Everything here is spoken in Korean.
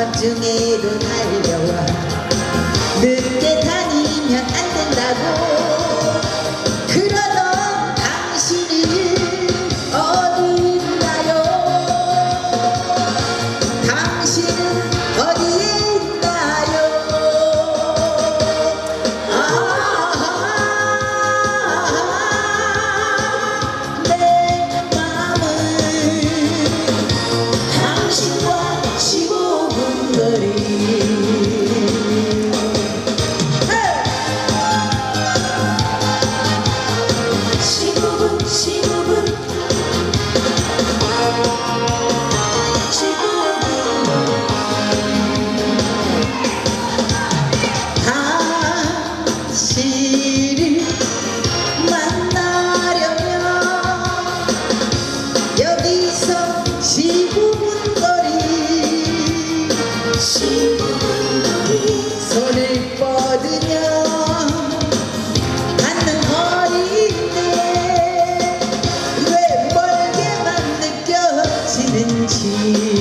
밤중에도 달려와. 늦게 다니면 안 된다고. 记忆